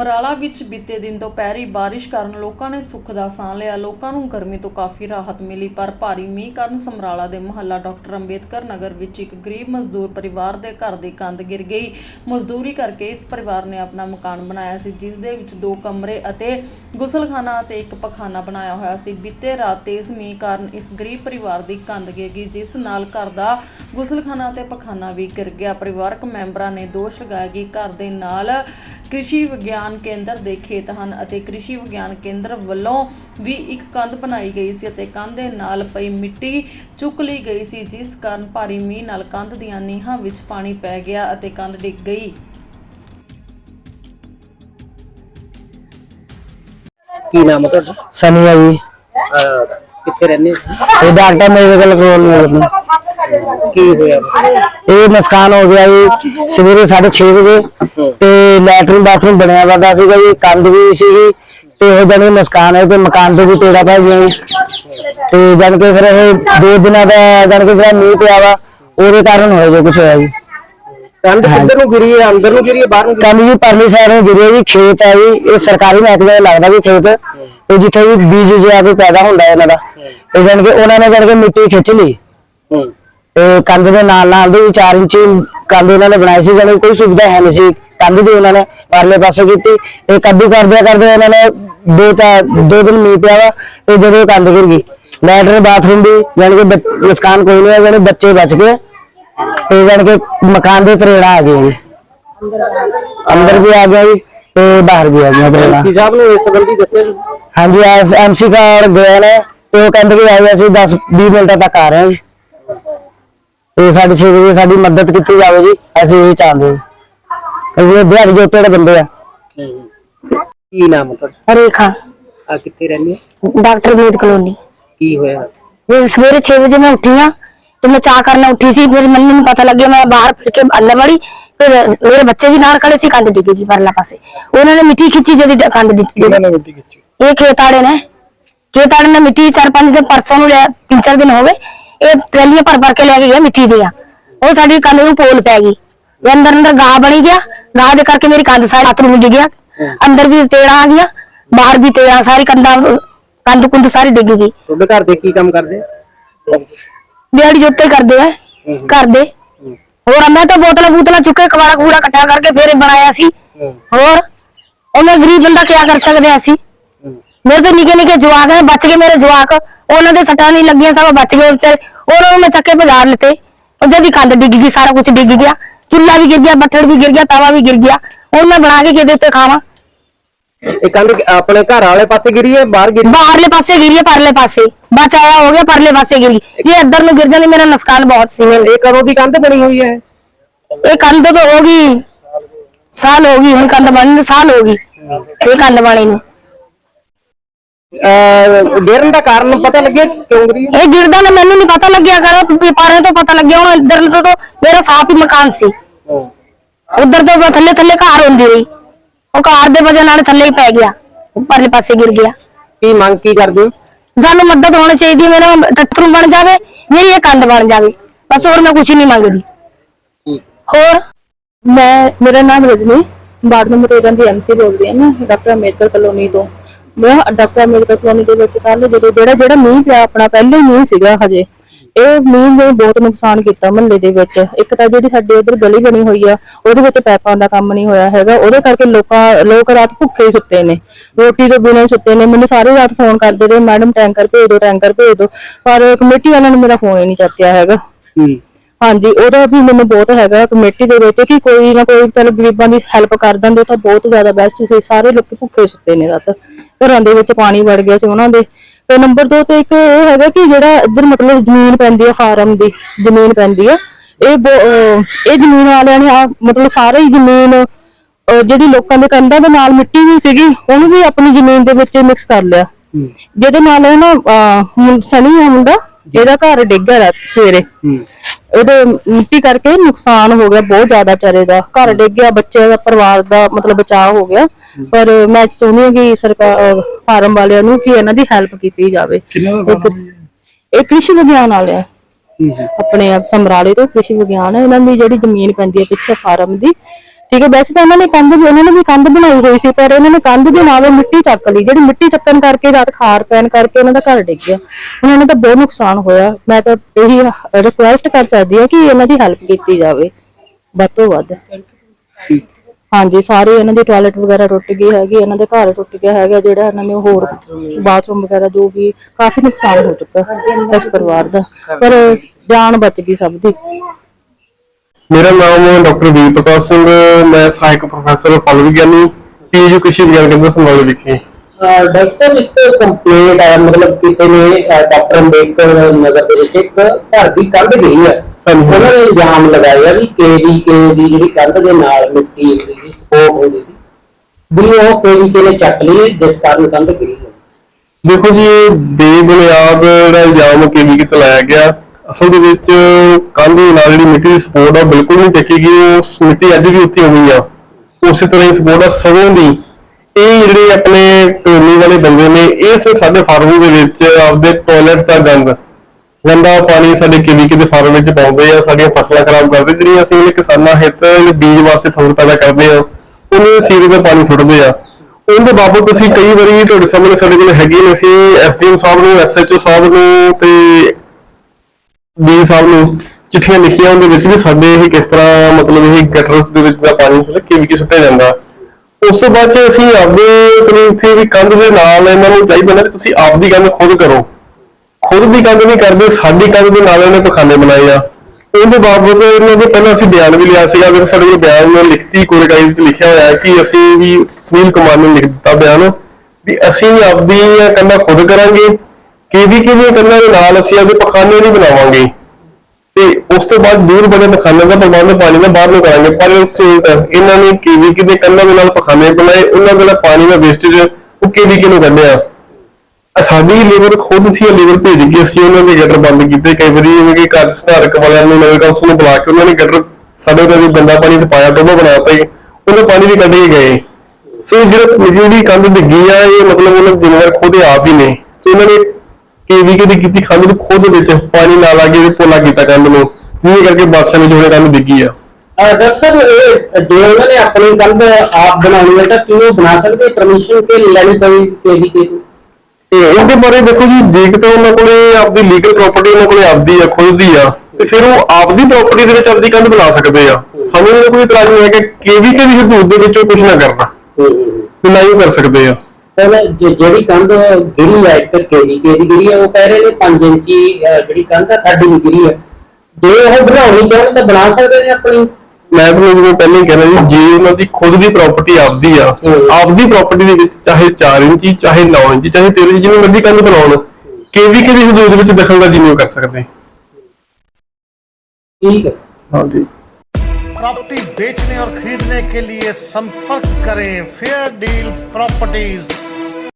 ਸਮਰਾਲਾ ਵਿੱਚ ਬੀਤੇ ਦਿਨ ਦੁਪਹਿਰੀ ਬਾਰਿਸ਼ ਕਾਰਨ ਲੋਕਾਂ ਨੇ ਸੁੱਖ ਦਾ ਸਾਹ ਲਿਆ। ਲੋਕਾਂ ਨੂੰ ਗਰਮੀ ਤੋਂ ਕਾਫੀ ਰਾਹਤ ਮਿਲੀ, ਪਰ ਭਾਰੀ ਮੀਂਹ ਕਾਰਨ ਸਮਰਾਲਾ ਦੇ ਮੁਹੱਲਾ ਡਾਕਟਰ ਅੰਬੇਦਕਰ ਨਗਰ ਵਿੱਚ ਇੱਕ ਗਰੀਬ ਮਜ਼ਦੂਰ ਪਰਿਵਾਰ ਦੇ ਘਰ ਦੀ ਕੰਧ ਗਿਰ ਗਈ। ਮਜ਼ਦੂਰੀ ਕਰਕੇ ਇਸ ਪਰਿਵਾਰ ਨੇ ਆਪਣਾ ਮਕਾਨ ਬਣਾਇਆ ਸੀ, ਜਿਸ ਦੇ ਵਿੱਚ ਦੋ ਕਮਰੇ ਅਤੇ ਗੁਸਲਖਾਨਾ ਅਤੇ ਇੱਕ ਪਖਾਨਾ ਬਣਾਇਆ ਹੋਇਆ ਸੀ। ਬੀਤੇ ਰਾਤ ਤੇਜ਼ ਮੀਂਹ ਕਾਰਨ ਇਸ ਗਰੀਬ ਪਰਿਵਾਰ ਦੀ ਕੰਧ ਗਿਰ ਗਈ, ਜਿਸ ਨਾਲ ਘਰ ਦਾ ਗੁਸਲਖਾਨਾ ਅਤੇ ਪਖਾਨਾ ਵੀ ਗਿਰ ਗਿਆ। ਪਰਿਵਾਰਕ ਮੈਂਬਰਾਂ ਨੇ ਦੋਸ਼ ਲਗਾਇਆ ਕਿ ਘਰ ਦੇ ਨਾਲ ਕ੍ਰਿਸ਼ੀ ਵਿਗਿਆਨ ਕੇਂਦਰ ਦੇ ਖੇਤ ਹਨ ਅਤੇ ਕ੍ਰਿਸ਼ੀ ਵਿਗਿਆਨ ਕੇਂਦਰ ਵੱਲੋਂ ਵੀ ਇੱਕ ਕੰਧ ਬਣਾਈ ਗਈ ਸੀ ਅਤੇ ਕੰਧ ਦੇ ਨਾਲ ਪਈ ਮਿੱਟੀ ਚੁੱਕ ਲਈ ਗਈ ਸੀ ਜਿਸ ਕਾਰਨ ਭਾਰੀ ਮੀਂਹ ਨਾਲ ਕੰਧ ਦੀਆਂ ਨੀਹਾਂ ਵਿੱਚ ਪਾਣੀ ਪੈ ਗਿਆ ਅਤੇ ਕੰਧ ਡਿੱਗ ਗਈ। ਕੀ ਨਾਮ ਹੈ ਤੁਹਾਡਾ? ਸਨੀਆ ਜੀ। ਅਹ ਕਿੱਥੇ ਰਹਿੰਦੇ ਹੋ? ਇਹ ਡਾਕਟਰ ਮੈਡੀਕਲ ਕੋਲ ਕੀ ਹੋਇਆ? ਇਹ ਨੁਕਸਾਨ ਹੋ ਗਿਆ ਜੀ ਸਵੇਰੇ 6:30 ਵਜੇ ਤੇ ਲੈਟਰਿਨ ਬਾਥਰੂਮ ਬਣਿਆ ਵਾਦਾ ਸੀਗਾ ਜੀ ਕੰਧ ਵੀ ਸੀਗੀ ਤੇ ਉਹ ਜਾਨੀ ਨੁਕਸਾਨ ਹੈ ਤੇ ਮਕਾਨ ਦੇ ਵੀ ਤੇੜਾ ਪੈ ਗਿਆ ਜੀ। ਤੇ ਜਾਨ ਕੇ ਫਿਰ ਇਹ ਦੋ ਦਿਨਾਂ ਦਾ ਜਾਨ ਕੇ ਜਿਹੜਾ ਮੀਂਹ ਪਿਆ ਵਾ ਉਹਦੇ ਕਾਰਨ ਹੋਇਆ ਜੋ ਕੁਝ ਹੋਇਆ ਜੀ। ਕੰਧ ਕਿੱਧਰ ਨੂੰ ਗਿਰੀ ਹੈ? ਅੰਦਰ ਨੂੰ ਗਿਰੀ ਹੈ? ਬਾਹਰ ਨੂੰ ਗਿਰੀ ਕੰਮ ਜੀ ਪਰਲੀ ਸਾਈਡ ਨੂੰ ਗਿਰਿਆ ਜੀ ਖੇਤ ਹੈ ਜੀ ਇਹ ਸਰਕਾਰੀ ਮਹਿਕਮੇ ਦਾ ਲੱਗਦਾ ਵੀ ਖੇਤ। ਇਹ ਜਿੱਥੇ ਵੀ ਬੀਜ ਜਿਆ ਕੋਈ ਪੈਦਾ ਹੁੰਦਾ ਹੈ ਇਹਨਾਂ ਦਾ ਇਹ ਜਾਨ ਕੇ ਉਹਨਾਂ ਨੇ ਜਾਨ ਕੇ ਮਿੱਟੀ ਖਿੱਚ ਲਈ। ਹੂੰ। ਤੇ ਕੰਧ ਦੇ ਨਾਲ ਨਾਲ ਦੇ 4 ਇੰਚੀ ਕੰਧ ਇਹਨਾਂ ਨੇ ਬਣਾਈ ਸੀ ਜਾਨੀ ਕੋਈ ਸੁਵਿਧਾ ਹੈ ਨਹੀਂ ਸੀ ਕੰਧ ਦੀ ਉਹਨਾਂ ਨੇ ਪਰਲੇ ਪਾਸੇ ਕੀਤੀ ਇਹ ਕੱਦੂ ਕਰਦਿਆਂ ਕਰਦੇ ਇਹਨਾਂ ਨੇ ਦੋ ਤਾਂ ਦੋ ਦਿਨ ਮੀਂਹ ਪਿਆ ਵਾ ਤੇ ਜਦੋਂ ਕੰਧ ਗਿਰ ਗਈ। ਲੈਟਰ ਬਾਥਰੂਮ ਵੀ ਜਾਨੀ ਕਿ ਨੁਕਸਾਨ ਕੋਈ ਨਹੀਂ ਹੈ ਜਾਨੀ ਬੱਚੇ ਬਚ ਗਏ ਤੇ ਜਾਨੀ ਕਿ ਮਕਾਨ ਦੇ ਤਰੇੜਾ ਆ ਗਏ ਜੀ। ਅੰਦਰ ਵੀ ਆ ਗਿਆ ਜੀ ਤੇ ਬਾਹਰ ਵੀ ਆ ਗਿਆ ਤਰੇੜਾ। ਐਮਸੀ ਸਾਹਿਬ ਨੂੰ ਇਸ ਸੰਬੰਧੀ ਦੱਸਿਆ? ਹਾਂਜੀ ਐਮਸੀ ਕਾਰ ਗਏ ਨੇ ਤੇ ਉਹ ਕਹਿੰਦੇ ਕਿ ਆਏ ਅਸੀਂ 10 20 ਮਿੰਟਾਂ ਤੱਕ ਆ ਰਹੇ ਹਾਂ ਜੀ। ਤੇ ਸਾਡੇ ਛੇ ਵਜੇ ਸਾਡੀ ਮਦਦ ਕੀਤੀ ਜਾਵੇ ਜੀ ਅਸੀਂ ਇਹ ਚਾਹੁੰਦੇ ਹਾਂ। ਜਿਹੜੇ ਬਿਹਾਰੀ ਜੋਤੇ ਜਿਹੜੇ ਬੰਦੇ ਆ। ਕੀ ਨਾਮ ਤੁਹਾਡਾ? ਰੇਖਾ। ਆ ਕਿੱਥੇ ਰਹਿੰਦੇ ਹੋ? ਡਾਕਟਰ ਮੀਤ ਕਲੋਨੀ। ਕੀ ਹੋਇਆ? ਫਿਰ ਸਵੇਰੇ 6 ਵਜੇ ਮੈਂ ਉੱਠੀ ਆ ਤੇ ਮੈਂ ਚਾਹ ਕਰਨ ਉੱਠੀ ਸੀ ਫਿਰ ਮੰਮੀ ਨੂੰ ਪਤਾ ਲੱਗਿਆ ਮੈਂ ਬਾਹਰ ਫਿਰ ਕੇ ਅੰਦਰ ਵੜੀ ਫਿਰ ਮੇਰੇ ਬੱਚੇ ਵੀ ਨਾਲ ਖੜੇ ਸੀ ਕੰਧ ਡਿੱਗੀ ਸੀ ਪਰਲਾ ਪਾਸੇ। ਉਹਨਾਂ ਨੇ ਮਿੱਟੀ ਖਿੱਚੀ ਜਿਹੜੀ ਕੰਧ ਡਿੱਗੀ ਸੀ ਮਿੱਟੀ ਖਿੱਚੀ। ਇਹ ਨੇ। ਖੇਤਾੜੇ ਨੇ ਮਿੱਟੀ ਚਾਰ ਪੰਜ ਦਿਨ ਪਰਸੋਂ ਨੂੰ ਲਿਆ ਤਿੰਨ ਚਾਰ ਦਿਨ ਹੋ ਗਏ। ਇਹ ਟਰੈਲੀਆਂ ਭਰ ਭਰ ਕੇ ਲੈ ਕੇ ਗਿਆ ਮਿੱਟੀ ਦੀਆਂ। ਉਹ ਸਾਡੀ ਕੰਧ ਨੂੰ ਪੋਲ ਪੈ ਗਈ। ਇਹ ਅੰਦਰ ਅੰਦਰ ਗਾਹ ਬਣੀ ਗਿਆ। ਗਾਹ ਦੇ ਕਰਕੇ ਮੇਰੀ ਕੰਧ ਸਾਰੀ ਹੱਥ ਨੂੰ ਡਿੱਗ ਗਿਆ। ਅੰਦਰ ਵੀ ਤੇੜਾ ਆ ਗਿਆ ਬਾਹਰ ਵੀ ਤੇੜਾ ਸਾਰੀ ਕੰਧਾਂ ਕੰਧ ਕੁੰਧ ਸਾਰੀ ਡਿੱਗ ਗਈ। ਤੁਹਾਡੇ ਘਰ ਦੇ ਕੀ ਕੰਮ ਕਰਦੇ ਦਿਹਾੜੀ ਜੋਤੇ ਕਰਦੇ ਆ ਘਰ ਦੇ। ਹੋਰ ਮੈਂ ਤਾਂ ਬੋਤਲਾਂ ਬੂਤਲਾਂ ਚੁੱਕੇ ਕਵਾੜਾ ਕੂੜਾ ਇਕੱਠਾ ਕਰਕੇ ਫੇਰ ਬਣਾਇਆ ਸੀ। ਹੋਰ ਉਹਨੇ ਗਰੀਬ ਬੰਦਾ ਕਿਆ ਕਰ ਸਕਦੇ ਆ ਅਸੀਂ? ਮੇਰੇ ਤੋਂ ਨਿੱਕੇ ਨਿੱਕੇ ਜਵਾਕ ਨੇ ਬਚ ਗਏ ਮੇਰੇ ਜਵਾਕ। ਉਹਨਾਂ ਦੇ ਸੱਟਾਂ ਨਹੀਂ ਲੱਗੀਆਂ ਸਭ ਬਚ ਗਏ ਵਿਚਾਰੇ। ਉਹਨਾਂ ਨੂੰ ਮੈਂ ਚੱਕੇ ਬਾਜ਼ਾਰ ਲਿੱਤੇ। ਉਹ ਜਦੀ ਕੰਧ ਡਿੱਗ ਗਈ ਸਾਰਾ ਕੁਝ ਡਿੱਗ ਗਿਆ। ਚੁੱਲ੍ਹਾ ਵੀ ਗਿਰ ਗਿਆ ਬੱਠੜ ਵੀ ਗਿਰ ਗਿਆ ਤਵਾ ਵੀ ਗਿਰ ਗਿਆ। ਉਹ ਮੈਂ ਬਣਾ ਕੇ ਕਿਹਦੇ ਉੱਤੇ ਖਾਵਾਂ? ਇਹ ਕੰਧ ਆਪਣੇ ਘਰ ਵਾਲੇ ਪਾਸੇ ਗਿਰੀ ਹੈ ਬਾਹਰ ਗਿਰੀ ਬਾਹਰਲੇ ਪਾਸੇ ਗਿਰੀ ਹੈ ਪਰਲੇ ਪਾਸੇ। ਬਚਾਇਆ ਹੋ ਗਿਆ ਪਰਲੇ ਪਾਸੇ ਗਿਰ। ਜੇ ਇੱਧਰ ਨੂੰ ਗਿਰ ਜਾਂਦੀ ਮੇਰਾ ਨੁਕਸਾਨ ਬਹੁਤ ਸੀ। ਇਹ ਕਦੋਂ ਦੀ ਕੰਧ ਬਣੀ ਹੋਈ ਹੈ? ਇਹ ਕੰਧ ਤਾਂ ਹੋ ਗਈ ਸਾਲ ਹੋ ਗਈ। ਹੁਣ ਕੰਧ ਬਣੀ ਨੂੰ ਸਾਲ ਹੋ ਗਈ। ਇਹ ਕੰਧ ਬਣੀ ਨੂੰ। ਅਹ ਗਿਰਨ ਦਾ ਕਾਰਨ ਪਤਾ ਲੱਗਿਆ ਕਿਉਂ ਗਿਰੀ ਹੈ? ਇਹ ਗਿਰਦਾ ਨਾ ਮੈਨੂੰ ਨਹੀਂ ਪਤਾ ਲੱਗਿਆ ਕਰ ਪਾਰੇ ਤੋਂ ਪਤਾ ਲੱਗਿਆ ਹੁਣ ਇੱਧਰ ਤੋਂ ਤਾਂ ਮੇਰਾ ਸਾਫ਼ ਹੀ ਮਕਾਨ ਸੀ। ਉਧਰ ਤੋਂ ਮੈਂ ਥੱਲੇ ਥੱਲੇ ਘਰ ਹੁੰਦੀ ਰਹੀ। ਉਹ ਘਰ ਦੇ ਵਜ੍ਹਾ ਨਾਲ ਥੱਲੇ ਹੀ ਪੈ ਗਿਆ। ਪਰਲੇ ਪਾਸੇ ਗਿਰ ਗਿਆ। ਕੀ ਮੰਗ ਕੀ ਕਰਦੇ ਹੋ? ਸਾਨੂੰ ਮਦਦ ਹੋਣੀ ਚਾਹੀਦੀ ਮੇਰਾ ਟੱਟਰੂ ਬਣ ਜਾਵੇ ਮੇਰੀ ਇਹ ਕੰਧ ਬਣ ਜਾਵੇ। ਬਸ ਹੋਰ ਮੈਂ ਕੁਝ ਨਹੀਂ ਮੰਗਦੀ। ਹੋਰ? ਮੈਂ ਮੇਰਾ ਨਾਮ ਰਜਨੀ ਵਾਰਡ ਨੰਬਰ 13 ਦੀ ਐਮਸੀ ਬੋਲਦੀ ਹਾਂ ਨਾ ਡਾਕਟਰ ਅੰਬੇਦਕਰ ਕਲੋਨੀ ਤੋਂ। ਮੈਂ ਡਾਕਟਰ ਅੰਬੇਦਕਰ ਕਲੋਨੀ ਦੇ ਵਿੱਚ ਕੱਲ ਜਦੋਂ ਜਿਹੜਾ ਜਿਹੜਾ ਮੀਂਹ ਪਿਆ, ਆਪਣਾ ਪਹਿਲੇ ਮੀਂਹ ਸੀਗਾ ਹਜੇ। ਇਹ ਮੀਂਹ ਨੇ ਬਹੁਤ ਨੁਕਸਾਨ ਕੀਤਾ ਮਹੱਲੇ ਦੇ ਵਿੱਚ। ਇੱਕ ਤਾਂ ਜਿਹੜੀ ਸਾਡੇ ਉਧਰ ਗਲੀ ਬਣੀ ਹੋਈ ਆ, ਉਹਦੇ ਵਿੱਚ ਪੈਪਾਂ ਦਾ ਕੰਮ ਨਹੀਂ ਹੋਇਆ ਹੈਗਾ। ਉਹਦੇ ਕਰਕੇ ਲੋਕਾਂ ਲੋਕ ਰਾਤ ਭੁੱਖੇ ਹੀ ਸੁੱਤੇ ਨੇ। ਰੋਟੀ ਤੋਂ ਬਿਨਾਂ ਸੁੱਤੇ ਨੇ। ਮੈਨੂੰ ਸਾਰੀ ਰਾਤ ਫੋਨ ਕਰਦੇ ਰਹੇ, ਮੈਡਮ, ਟੈਂਕਰ ਭੇਜ ਦਿਓ ਟੈਂਕਰ ਭੇਜ ਦਿਓ ਪਰ ਕਮੇਟੀ ਵਾਲਿਆਂ ਨੇ ਮੇਰਾ ਫੋਨ ਹੀ ਨਹੀਂ ਚੱਕਿਆ ਹੈਗਾ। ਹੂੰ। ਹਾਂਜੀ ਉਹਦਾ ਵੀ ਮੈਨੂੰ ਬਹੁਤ ਹੈਗਾ ਕਮੇਟੀ ਦੇ ਵਿੱਚ ਕਿ ਕੋਈ ਨਾ ਕੋਈ ਚਲ ਗਰੀਬਾਂ ਦੀ ਹੈਲਪ ਕਰ ਦਿੰਦੇ ਤਾਂ ਬਹੁਤ ਜ਼ਿਆਦਾ ਬੈਸਟ ਸੀ ਸਾਰੇ ਲੋਕ ਭੁੱਖੇ ਸੁੱਤੇ ਨੇ ਰਾਤ। ਘਰਾਂ ਦੇ ਵਿੱਚ ਪਾਣੀ ਵੜ ਗਿਆ ਸੀ ਉਹਨਾਂ ਦੇ। ਤੇ ਨੰਬਰ 2 ਤੇ ਇੱਕ ਇਹ ਹੈਗਾ ਕਿ ਜਿਹੜਾ ਇੱਧਰ ਮਤਲਬ ਜ਼ਮੀਨ ਪੈਂਦੀ ਹੈ ਫਾਰਮ ਦੀ ਜ਼ਮੀਨ ਪੈਂਦੀ ਹੈ ਇਹ ਇਹ ਜ਼ਮੀਨ ਵਾਲਿਆਂ ਨੇ ਆ ਮਤਲਬ ਸਾਰੇ ਹੀ ਜ਼ਮੀਨ ਜਿਹੜੀ ਲੋਕਾਂ ਦੇ ਕੰਧਾਂ ਦੇ ਨਾਲ ਮਿੱਟੀ ਵੀ ਸੀਗੀ ਉਹਨੂੰ ਵੀ ਆਪਣੀ ਜ਼ਮੀਨ ਦੇ ਵਿੱਚ ਮਿਕਸ ਕਰ ਲਿਆ। ਜਿਹਦੇ ਨਾਲ ਇਹ ਨਾ ਸਨੀ ਆ ਮੁੰਡਾ ਇਹਦਾ ਘਰ ਡਿੱਗ ਗਿਆ ਸਵੇਰੇ। ਇਹਦੇ ਮਿੱਟੀ ਕਰਕੇ ਨੁਕਸਾਨ ਹੋ ਗਿਆ ਬਹੁਤ ਜ਼ਿਆਦਾ ਚਾਰੇ ਦਾ। ਘਰ ਡਿੱਗ ਗਿਆ ਬੱਚੇ ਦਾ ਪਰਿਵਾਰ ਦਾ ਮਤਲਬ ਬਚਾਅ ਹੋ ਗਿਆ। ਪਰ ਮੈਂ ਚਾਹੁੰਦੀ ਹਾਂ ਕਿ ਸਰਕਾਰ ਫਾਰਮ ਵਾਲਿਆਂ ਨੂੰ ਕਿ ਇਹਨਾਂ ਦੀ ਹੈਲਪ ਕੀਤੀ ਜਾਵੇ। ਇਹ ਕ੍ਰਿਸ਼ੀ ਵਿਗਿਆਨ ਵਾਲੇ ਆ। ਆਪਣੇ ਆਪ ਸਮਰਾਲੇ ਤੋਂ ਕ੍ਰਿਸ਼ੀ ਵਿਗਿਆਨ। ਇਹਨਾਂ ਦੀ ਜਿਹੜੀ ਜ਼ਮੀਨ ਪੈਂਦੀ ਹੈ ਪਿੱਛੇ ਫਾਰਮ ਦੀ ਠੀਕ ਹੈ ਵੈਸੇ ਤਾਂ ਉਹਨਾਂ ਨੇ ਕੰਧ ਵੀ ਉਹਨਾਂ ਨੇ ਵੀ ਕੰਧ ਬਣਾਈ ਹੋਈ ਸੀ ਪਰ ਇਹਨਾਂ ਨੇ ਕੰਧ ਦੇ ਨਾਲ ਮਿੱਟੀ ਚੱਕ ਲਈ ਜਿਹੜੀ ਮਿੱਟੀ ਚੱਕਣ ਕਰਕੇ ਰਾਤ ਖਾਰ ਪੈਣ ਕਰਕੇ ਉਹਨਾਂ ਦਾ ਘਰ ਡਿੱਗ ਗਿਆ। ਉਹਨਾਂ ਨੂੰ ਤਾਂ ਬਹੁਤ ਨੁਕਸਾਨ ਹੋਇਆ। ਮੈਂ ਤਾਂ ਇਹੀ ਰਿਕੁਐਸਟ ਕਰ ਸਕਦੀ ਹਾਂ ਕਿ ਇਹਨਾਂ ਦੀ ਹੈਲਪ ਕੀਤੀ ਜਾਵੇ। ਵੱਧ ਤੋਂ ਵੱਧ। ਠੀਕ। ਹਾਂਜੀ ਸਾਰੇ ਇਹਨਾਂ ਦੀ ਟਾਇਲਟ ਵਗੈਰਾ ਟੁੱਟ ਗਈ ਹੈਗੀ ਇਹਨਾਂ ਦੇ ਘਰ ਟੁੱਟ ਗਿਆ ਹੈਗਾ ਜਿਹੜਾ ਇਹਨਾਂ ਨੇ ਹੋਰ ਬਾਥਰੂਮ ਵਗੈਰਾ ਜੋ ਵੀ ਕਾਫੀ ਨੁਕਸਾਨ ਹੋ ਚੁੱਕਾ ਇਸ ਪਰਿਵਾਰ ਦਾ। ਪਰ ਜਾਨ ਬਚ ਗਈ ਸਭ ਦੀ। ਮੇਰਾ ਨਾਮ ਡਾਕਟਰ ਵੀਰ ਪ੍ਰਕਾਸ਼ ਸਿੰਘ ਮੈਂ ਸਹਾਇਕ ਪ੍ਰੋਫੈਸਰ ਫਲ ਵਿਗਿਆਨੀ ਪੀਜੀ ਕ੍ਰਿਸ਼ੀ ਵਿਗਿਆਨ ਕੇਂਦਰ ਸੰਭਾਲ ਵਿਖੇ। ਡਾਕਟਰ ਸਾਹਿਬ ਇੱਕ ਕੰਪਲੇਂਟ ਆਇਆ ਮਤਲਬ ਕਿਸੇ ਨੇ ਡਾਕਟਰ ਅੰਬੇਡਕਰ ਨਗਰ ਦੇ ਵਿੱਚ ਇੱਕ ਘਰ ਦੀ ਕੰਧ ਗਈ ਹੈ। ਉਹਨਾਂ ਨੇ ਇਲਜ਼ਾਮ ਲਗਾਇਆ ਵੀ ਕੇਵੀਕੇ ਦੀ ਜਿਹੜੀ ਕੰਧ ਦੇ ਨਾਲ ਮਿੱਟੀ ਹੁੰਦੀ ਸੀ ਸਪੋਰਟ ਹੁੰਦੀ ਸੀ ਵੀ ਉਹ ਕੇਵੀਕੇ ਨੇ ਚੱਕ ਲਈ ਜਿਸ ਕਾਰਨ ਕੰਧ ਗਿਰੀ ਹੈ ਦੇਖੋ ਜੀ ਬੇਬੁਨਿਆਦ ਜਿਹੜਾ ਇਲਜ਼ਾਮ ਕੇਵੀ ਕਿਤੇ ਲਾਇਆ ਗਿਆ ਅਸਲ ਦੇ ਵਿੱਚ ਕੰਧ ਦੇ ਨਾਲ ਜਿਹੜੀ ਮਿੱਟੀ ਦੀ ਸਪੋਰਟ ਆ ਉਹ ਬਿਲਕੁਲ ਨਹੀਂ ਚੱਕੀ ਗਈ ਉਸ ਮਿੱਟੀ ਅੱਜ ਵੀ ਉੱਤੇ ਹੋਈ ਆ। ਉਸੇ ਤਰ੍ਹਾਂ ਹੀ ਸਪੋਰਟ ਆ ਸਗੋਂ ਦੀ। ਇਹ ਜਿਹੜੇ ਆਪਣੇ ਕਲੋਨੀ ਵਾਲੇ ਬੰਦੇ ਨੇ ਇਸ ਸਾਡੇ ਫਾਰਮ ਦੇ ਵਿੱਚ ਆਪਦੇ ਟਾਇਲਟ ਦਾ ਗੰਦ, ਗੰਦਾ ਪਾਣੀ ਸਾਡੇ ਕੇਵੀਕੇ ਦੇ ਫਾਰਮ ਵਿੱਚ ਪਾਉਂਦੇ ਆ, ਸਾਡੀਆਂ ਫਸਲਾਂ ਖਰਾਬ ਕਰਦੇ, ਜਿਹੜੀਆਂ ਅਸੀਂ ਉਹਨੇ ਕਿਸਾਨਾਂ ਹਿੱਤ ਬੀਜ ਵਾਸਤੇ ਫਸਲ ਪੈਦਾ ਕਰਦੇ ਆ, ਉਹਨੂੰ ਸੀਵਰੇਜ ਦਾ ਪਾਣੀ ਸੁੱਟਦੇ ਆ। ਉਹਦੇ ਬਾਬਤ ਅਸੀਂ ਕਈ ਵਾਰੀ ਤੁਹਾਡੇ ਸਾਹਮਣੇ ਸਾਡੇ ਕੋਲ ਹੈਗੇ ਨੇ, ਅਸੀਂ ਐਸਡੀਐਮ ਸਾਹਿਬ ਨੂੰ, ਐਸਐਚਓ ਸਾਹਿਬ ਨੂੰ ਤੇ ਡੀ ਸਾਹਿਬ ਨੂੰ ਚਿੱਠੀਆਂ ਲਿਖੀਆਂ, ਉਹਦੇ ਵਿੱਚ ਵੀ ਸਾਡੇ ਇਹ ਕਿਸ ਤਰ੍ਹਾਂ ਮਤਲਬ ਇਹ ਗਟਰ ਦੇ ਵਿੱਚ ਦਾ ਪਾਣੀ ਸੁੱਟ ਕੇ ਵੀ ਸੁੱਟਿਆ ਜਾਂਦਾ। ਉਸ ਤੋਂ ਬਾਅਦ ਚ ਅਸੀਂ ਆਪਦੇ ਚਲੋ ਇੱਥੇ ਵੀ ਕੰਧ ਦੇ ਨਾਲ ਇਹਨਾਂ ਨੂੰ ਚਾਹੀਦਾ ਨਾ ਕਿ ਤੁਸੀਂ ਆਪਦੀ ਕੰਧ ਖੁਦ ਕਰੋ। ਖੁਦ ਦੀ ਕੰਧ ਨਹੀਂ ਕਰਦੇ, ਸਾਡੀ ਕੰਧ ਦੇ ਨਾਲ ਇਹਨੇ ਪਖਾਨੇ ਬਣਾਏ ਆ। ਉਹਦੇ ਬਾਬਤ ਇਹਨਾਂ ਦੇ ਪਹਿਲਾਂ ਅਸੀਂ ਬਿਆਨ ਵੀ ਲਿਆ ਸੀਗਾ ਫਿਰ ਸਾਡੇ ਕੋਲ ਬਿਆਨ ਨੂੰ ਲਿਖਤੀ ਟਾਈਮ ਵਿੱਚ ਲਿਖਿਆ ਹੋਇਆ ਕਿ ਅਸੀਂ ਵੀ ਸੁਨੀਲ ਕੁਮਾਰ ਨੂੰ ਲਿਖ ਦਿੱਤਾ ਬਿਆਨ, ਵੀ ਅਸੀਂ ਆਪਦੀ ਕੰਧਾਂ ਖੁਦ ਕਰਾਂਗੇ। ਕਿਹਦੀ ਕਿਹਦੀ ਕੰਨਾਂ ਦੇ ਨਾਲ ਅਸੀਂ ਆਪਦੇ ਪਖਾਨੇ ਨਹੀਂ ਬਣਾਵਾਂਗੇ। ਤੇ ਉਸ ਤੋਂ ਬਾਅਦ ਦੂਰ ਬੜੇ ਪਖਾਨੇ ਦਾ ਪ੍ਰਬੰਧ ਪਾਣੀ ਦਾ ਬਾਹਰ ਨੂੰ ਕਰਾਂਗੇ ਪਰ ਇਸ ਸਹੂਲਤ ਇਹਨਾਂ ਨੇ ਕਿਹਦੀ ਕਿਹਦੇ ਕੰਧਾਂ ਦੇ ਨਾਲ ਪਖਾਨੇ ਬਣਾਏ, ਉਹਨਾਂ ਦਾ ਪਾਣੀ ਦਾ ਵੇਸਟੇਜ ਉਹ ਕਿਹਦੀ ਕਿਹਨੂੰ ਕੱਢਿਆ। ਆਹ ਸਾਡੀ ਲੇਬਰ ਖੁਦ ਸੀ ਲੇਬਰ ਭੇਜ ਕੇ ਅਸੀਂ ਉਹਨਾਂ ਦੇ ਗਟਰ ਬੰਦ ਕੀਤੇ। ਕਈ ਵਾਰੀ ਜਿਵੇਂ ਕਿ ਘਰ ਸੁਧਾਰਕ ਵਾਲਿਆਂ ਨੂੰ ਨਗਰ ਕੌਂਸਲ ਨੂੰ ਬੁਲਾ ਕੇ ਉਹਨਾਂ ਨੇ ਗਟਰ ਸਾਡੇ ਕੋਲ ਵੀ ਗੰਦਾ ਪਾਣੀ ਤੇ ਪਾਇਆ ਟੋਬਾ ਬਣਾਤਾ ਹੀ ਉਹਨੇ ਪਾਣੀ ਵੀ ਕੱਢ ਕੇ ਗਏ। ਸੋ ਜਿਹੜਾ ਜਿਹੜੀ ਕੰਧ ਡਿੱਗੀ ਆ, ਇਹ ਮਤਲਬ ਉਹਨਾਂ ਦੇ ਜ਼ਿੰਮੇਵਾਰ ਖੁਦ ਆਪ ਹੀ ਨੇ। ਤੇ ਉਹਨਾਂ ਨੇ ਕੇਵੀ ਦੀ ਕੀਤੀ ਕੰਧ ਨੂੰ ਖੁਦ ਵਿੱਚ ਪਾਣੀ ਨਾਲ ਆ ਕੇ ਤੇ ਪੋਲਾ ਕੀਤਾ ਕੰਧ ਨੂੰ। ਇਹ ਕਰਕੇ ਬਾਦਸ਼ਾਹ ਨੇ ਜਿਹੜੇ ਕੰਧ ਡਿੱਗੀ ਆ। ਸਾਹਿਬ ਇਹ ਜੇ ਉਹਨਾਂ ਨੇ ਆਪਣੀ ਕੰਧ ਆਪ ਬਣਾਉਣੀ ਹੈ ਤਾਂ ਕਿਉਂ ਬਣਾ ਸਕਦੇ? ਪਰਮਿਸ਼ਨ ਕੇ ਲੈਣੀ ਪਈ ਕੇਵੀਕੇ ਤੋਂ ਤੇ ਉਹਦੇ ਬਾਰੇ ਦੇਖੋ ਜੀ ਜੇ ਕਿਤੇ ਉਹਨਾਂ ਕੋਲੇ ਆਪਦੀ ਲੀਗਲ ਪ੍ਰਾਪਰਟੀ ਉਹਨਾਂ ਕੋਲੇ ਆਪਦੀ ਆ ਖੁਦ ਦੀ ਆ ਤੇ ਫਿਰ ਉਹ ਆਪਦੀ ਪ੍ਰਾਪਰਟੀ ਦੇ ਵਿੱਚ ਆਪਦੀ ਕੰਧ ਬਣਾ ਸਕਦੇ ਆ। ਸਾਨੂੰ ਕੋਈ ਇਤਰਾਜ਼ ਨਹੀਂ ਹੈ ਕਿ ਕੇਵੀ ਕੇ ਦੀ ਹਦੂਦ ਦੇ ਵਿੱਚੋਂ ਕੁਝ ਨਾ ਕਰਨਾ। ਤੇ ਨਾ ਹੀ ਕਰ ਸਕਦੇ ਆ। ਸਰ ਜੇ- ਜਿਹੜੀ ਕੰਧ ਗਿਰੀ ਹੈ ਇੱਕ ਕੇਵੀਕੇ ਦੀ ਗਿਰੀ ਹੈ ਉਹ ਕਹਿ ਰਹੇ ਨੇ 5 ਇੰਚੀ ਅਹ, ਜਿਹੜੀ ਕੰਧ ਹੈ ਸਾਡੀ ਵੀ ਗਿਰੀ ਹੈ ਜੇ ਉਹ ਬਣਾਉਣੀ ਚਾਹਣ ਤਾਂ ਬਣਾ ਸਕਦੇ ਨੇ ਆਪਣੀ ਮੈਂ ਤੁਹਾਨੂੰ ਜਿਵੇਂ ਪਹਿਲਾਂ ਹੀ ਕਹਿਣਾ ਜੀ ਜੇ ਉਹਨਾਂ ਦੀ ਖੁਦ ਦੀ ਪ੍ਰਾਪਰਟੀ ਆਪਦੀ ਆ ਹਮ। ਆਪਦੀ ਪ੍ਰਾਪਰਟੀ ਦੇ ਵਿੱਚ ਚਾਹੇ 4 ਇੰਚੀ ਚਾਹੇ 9 ਇੰਚੀ ਚਾਹੇ 13 ਇੰਚੀ ਜਿਵੇਂ ਮਰਜ਼ੀ ਕੰਧ ਬਣਾਉਣ ਕੇਵੀ ਕੇ ਦੀ ਹਦੂਦ ਵਿੱਚ ਦਖਲਅੰਦਾਜ਼ੀ ਨਹੀਂ ਉਹ ਕਰ ਸਕਦੇ ਠੀਕ ਹੈ ਹਾਂਜੀ प्रॉपर्टी बेचने और खरीदने के लिए संपर्क करें फेयर डील प्रॉपर्टीज